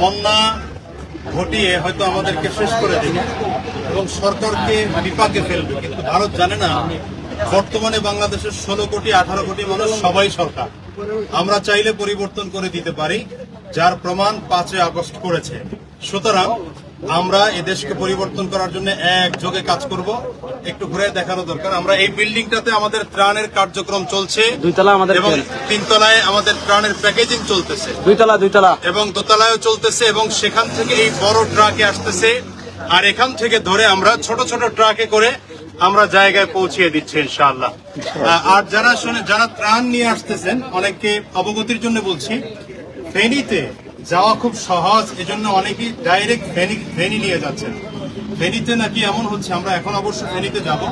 বন্যা ঘটিয়ে হয়তো আমাদেরকে শেষ করে দেবে এবং সরকারকে বিপাকে ফেলবে। কিন্তু ভারত জানে না, বর্তমানে বাংলাদেশের ষোলো কোটি, আঠারো কোটি মানুষ সবাই সরকার। আমরা চাইলে পরিবর্তন করে দিতে পারি, যার প্রমাণ পাঁচে আগস্ট করেছে। সুতরাং আমরা এই দেশকে পরিবর্তন করার জন্য একযোগে কাজ করব। একটু ঘুরে দেখানো দরকার। আমরা এই বিল্ডিংটাতে আমাদের ত্রাণের কার্যক্রম চলছে দুইতলা আমাদের এবং। তিনতলায় আমাদের ত্রাণের প্যাকেজিং চলতেছে। দুইতলা দুইতলা। এবং দোতলায়ও চলতেছে এবং সেখান থেকে এই বড় ট্রাকে আসতেছে। আর এখান থেকে ধরে আমরা ছোট ছোট ট্রাকে করে আমরা জায়গায় পৌঁছিয়ে দিচ্ছি ইনশাআল্লাহ। আর যারা শুনে যারা ত্রাণ নিয়ে আসতেছেন অনেককে অবগতির জন্য বলছি ফেনীতে যাওয়া খুব সহজ এজন্য অনেকেই ডাইরেক্ট ফেনী ফেনী নিয়ে যাচ্ছেন। ফেনীতে নাকি এমন হচ্ছে আমরা এখন অবশ্য ফেনীতে যাব।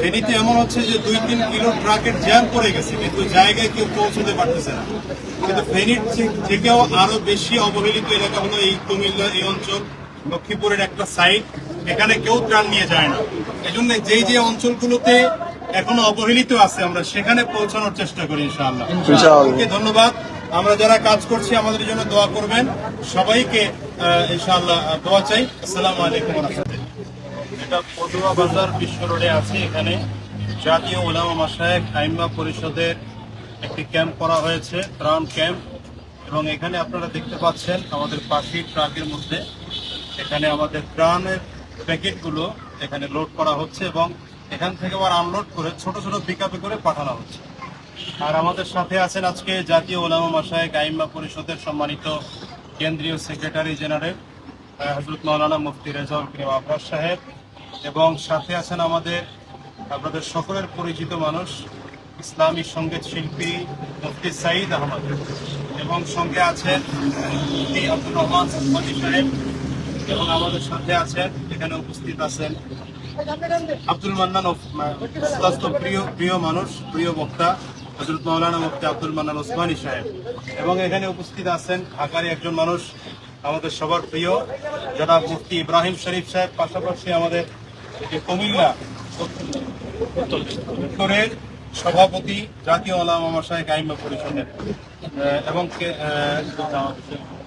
ফেনীতে এমন হচ্ছে যে দুই তিন কিলো ট্রাকের জ্যাম পড়ে গেছে কিন্তু জায়গায় কেউ পৌঁছতে পারতেছে না। কিন্তু ফেনীর থেকেও আরও বেশি অবহেলিত এলাকা হলো এই কুমিল্লা এই অঞ্চল লক্ষ্মীপুরের একটা সাইড এখানে কেউ ত্রাণ নিয়ে যায় না। এজন্য যেই যে অঞ্চলগুলোতে এখনও অবহেলিত আছে আমরা সেখানে পৌঁছানোর চেষ্টা করি ইনশাআল্লাহ। ধন্যবাদ। আমরা যারা কাজ করছি, আমাদের জন্য দোয়া করবেন। সবাইকে ইনশাআল্লাহ, দোয়া চাই। আসসালামু আলাইকুম। এটা পটুয়া বাজার বিশ্ব রোডে আছে। এখানে জাতীয় ওলামা মাসায়েক আইম্মা পরিষদের একটি ক্যাম্প করা হয়েছে ত্রাণ ক্যাম্প। এবং এখানে আপনারা দেখতে পাচ্ছেন আমাদের পাশের ট্রাকের মধ্যে এখানে আমাদের ত্রাণের প্যাকেটগুলো এখানে লোড করা হচ্ছে এবং এখান থেকে আবার আনলোড করে ছোট ছোট পিকআপে করে পাঠানো হচ্ছে। আর আমাদের সাথে আছেন আজকে জাতীয় ওলামা মাসায়েক আইম্মা পরিষদের সম্মানিত কেন্দ্রীয় সেক্রেটারি জেনারেল হজরত মৌলানা মুফতি রেজাউল করিম আফরাজ সাহেব এবং সাথে আছেন আমাদের, আপনাদের সকলের পরিচিত মানুষ, ইসলামী সংগীত শিল্পী মুফতি সাঈদ আহমদ এবং সঙ্গে আছেন মুফতি আব্দুর রহমান সাহেব এবং আমাদের সাথে আছেন, এখানে উপস্থিত আছেন আব্দুল মান্নান প্রিয় প্রিয় মানুষ, প্রিয় বক্তা হজরত মৌলানা মুফতি আব্দুল মান্নান ওসমানী সাহেব। এবং এখানে উপস্থিত আছেন ঢাকারই একজন মানুষ আমাদের সবার প্রিয়, জনাব মুফতি ইব্রাহিম শরীফ সাহেব। পাশাপাশি আমাদের যে কুমিল্লা উত্তরের সভাপতি, জাতীয় ওলামা মশাই কাইমা পরিষদের এবং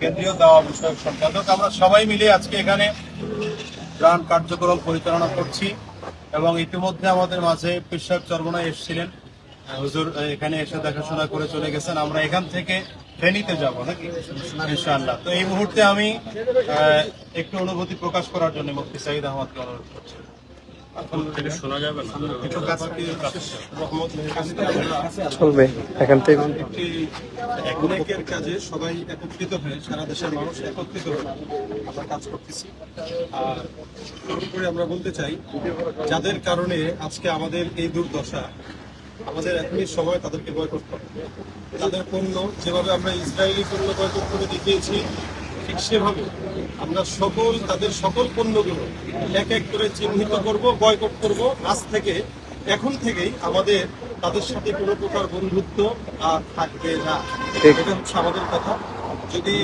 কেন্দ্রীয় দাওয়া বিষয়ক সম্পাদক। আমরা সবাই মিলে আজকে এখানে ত্রাণ কার্যক্রম পরিচালনা করছি এবং ইতিমধ্যে আমাদের মাঝে পেশাব চর্বনায় এসেছিলেন হুজুর এখানে এসে দেখাশোনা করে চলে গেছেন। আমরা এখান থেকে ফেনীতে যাব নাকি? ইনশাআল্লাহ। তো এই মুহূর্তে আমি আহ, একটু অনুভূতি প্রকাশ করার জন্য মুফতি সাইদ আহমদকে অনুরোধ করছি। চলবে এখান থেকে। অনেকের কাজে সবাই একত্রিত হয়ে সারা দেশের মানুষ একত্রিত হয়ে আমরা কাজ করতেছি। আর আমরা বলতে চাই যাদের কারণে আজকে আমাদের এই দুর্দশা আমাদের এখনই সময় তাদেরকে বয়কট করা তাদের পণ্য যেভাবে আমরা ইসরায়েলি পণ্য বয়কট করে দেখিয়েছি ঠিক সেভাবে আমরা সকল তাদের সকল পণ্যগুলো এক এক করে চিহ্নিত করব বয়কট করব। আজ থেকে এখন থেকেই আমাদের তাদের সাথে কোনো প্রকার বন্ধুত্ব আর থাকবে না। এটা হচ্ছে আমাদের কথা। যদি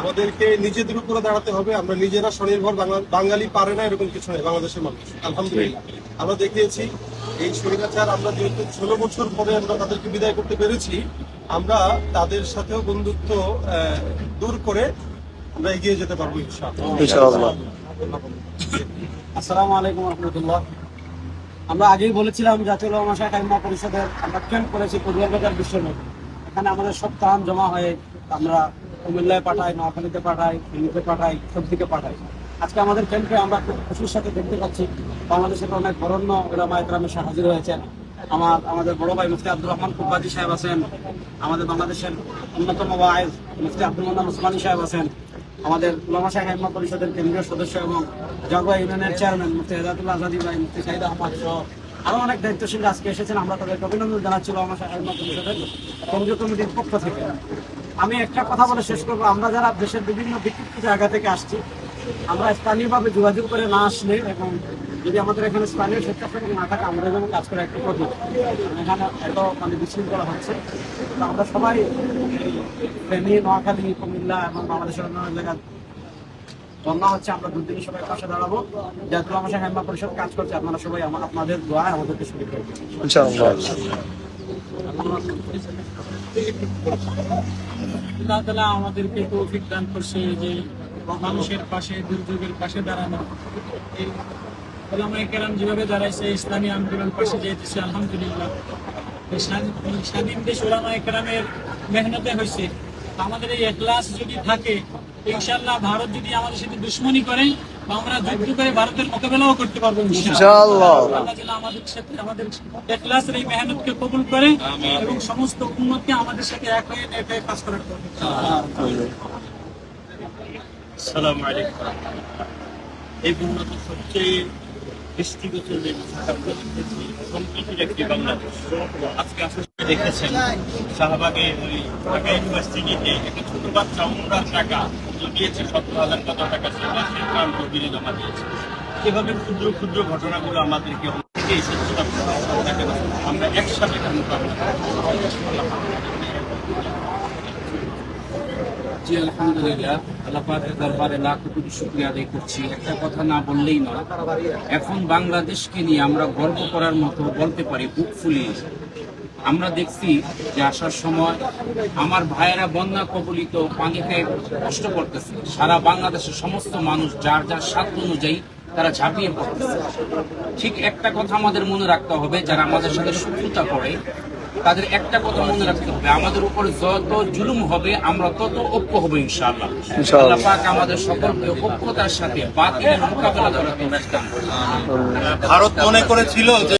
আমাদেরকে নিজেদের উপরে দাঁড়াতে হবে। আমরা নিজেরা স্বনির্ভর বাঙালি পারে না এরকম কিছু নেই বাংলাদেশের মানুষ। আলহামদুলিল্লাহ। আমরা দেখিয়েছি এই স্বৈরাচার আমরা যেহেতু ষোলো বছর পরে আমরা তাদেরকে বিদায় করতে পেরেছি আমরা তাদের সাথেও বন্ধুত্ব দূর করে আমরা এগিয়ে যেতে পারব ইনশাআল্লাহ। ইনশাআল্লাহ। আসসালামু আলাইকুম রহমতুল্লাহ। আমরা আগেই বলেছিলাম জাতীয় শাহ কাইমা পরিষদের আমরা ক্যাম্প করেছি পদুয়ার বাজার মধ্যে এখানে আমাদের সব ত্রাণ জমা হয়ে আমরা কুমিল্লায় পাঠায়, নোয়াখালীতে পাঠাই ফেনীতে পাঠাই সব দিকে পাঠাই আজকে আমাদের ক্যাম্পে আমরা খুব খুশির সাথে দেখতে পাচ্ছি, বাংলাদেশের অনেক বরণ্য ওলামা একরামের সাথে হাজির হয়েছেন। আমার, আমাদের বড় ভাই মুফতি আব্দুর রহমান কুব্বাজি সাহেব আছেন, আমাদের বাংলাদেশের অন্যতম ওয়াইজ মুফতি আব্দুল মান্নান ওসমানী সাহেব আছেন, আমাদের উলামা শাহ হেম্মা পরিষদের কেন্দ্রীয় সদস্য এবং জগওয়া ইউনিয়নের চেয়ারম্যান মুফতি হেদাতুল্লাহ আজাদি ভাই, মুফতি সাইদ আহমদ সহ আরও অনেক দায়িত্বশীল আজকে এসেছেন। আমরা তাদেরকে অভিনন্দন জানাচ্ছি উলামা শাহ হেম্মা পরিষদের কেন্দ্রীয় কমিটির পক্ষ থেকে। আমি একটা কথা বলে শেষ করব। আমরা যারা দেশের বিভিন্ন বিক্ষিপ্ত জায়গা থেকে আসছি, আমরা স্থানীয়ভাবে যোগাযোগ করে না আসলে এবং যদি আমাদের এখানে স্থানীয় স্বেচ্ছাসেবক না থাকে আমরা যেন কাজ করে একটা প্রতীক এখানে এত মানে বিশৃঙ্খলা হচ্ছে। তো আমরা সবাই ফেনী, নোয়াখালী, কুমিল্লা এবং বাংলাদেশের অন্যান্য জায়গায় বন্যা হচ্ছে, আমরা দুদিনই সবাই পাশে দাঁড়াবো। জাতীয় আমার হেম্মা পরিষদ কাজ করছে, আপনারা সবাই আপনাদের দোয়া আমাদেরকে সুবিধা আল্লাহ তালা আমাদেরকে তৌফিক দান করছে যে মানুষের পাশে, দুর্যোগের পাশে দাঁড়ানো। এই ওলামায়ে কেরাম যেভাবে দাঁড়াইছে, ইসলামী আন্দোলন পাশে যেতেছে আলহামদুলিল্লাহ। স্বাধীন- দেশ ওলামায়ে কেরামের মেহনতে হয়েছে আমাদের এই এখলাস যদি থাকে ইনশাল্লাহ ভারত যদি আমাদের সাথে দুশ্মনী করে আমরা যুদ্ধ করে ভারতের মোকাবেলাও করতে পারব ইনশাআল্লাহ। আমাদের সাথে আমাদের এখলাসের এই মেহনতকে কবুল করে এবং সমস্ত উন্নতকে আমাদের সাথে এক হয়ে হয়ে কাজ করার করবে সালাম আলাইকুম এই বাংলাদেশ সবচেয়ে দৃষ্টিগত যে সম্প্রীতির একটি বাংলাদেশ আজকে আপনারা দেখেছেন শাহবাগে ওই ঢাকা ইউনিভার্সিটিতে একটা ছোট বাচ্চা উমরার টাকা। হাজার কত টাকা সেটা সে তহবিলে জমা দিয়েছে? এভাবে ক্ষুদ্র ক্ষুদ্র ঘটনাগুলো আমাদেরকে আমরা একসাথে জি, আলহামদুলিল্লাহ। আল্লাহ পাকের দরবারে লাখ কোটি শুক্রিয়া আদায় করছি। একটা কথা না বললেই নয়, এখন বাংলাদেশকে নিয়ে আমরা গর্ব করার মতো বলতে পারি, বুক ফুলিয়ে। আমরা দেখছি যে আসার সময় আমার ভাইয়েরা বন্যা কবলিত পানিতে কষ্ট করতেছে। সারা বাংলাদেশের সমস্ত মানুষ যার যার সাধ্য অনুযায়ী তারা ঝাঁপিয়ে পড়তেছে। ঠিক একটা কথা আমাদের মনে রাখতে হবে যারা আমাদের সাথে শত্রুতা করে তাদের একটা কথা মনে রাখতে হবে আমাদের উপর যত জুলুম হবে আমরা তত ঐক্য হবে ইনশাআল্লাহ। আল্লাহ পাক আমাদের সকলকে ঐক্যতার সাথে বাতিলের মোকাবেলা করুন। ভারত মনে করেছিল যে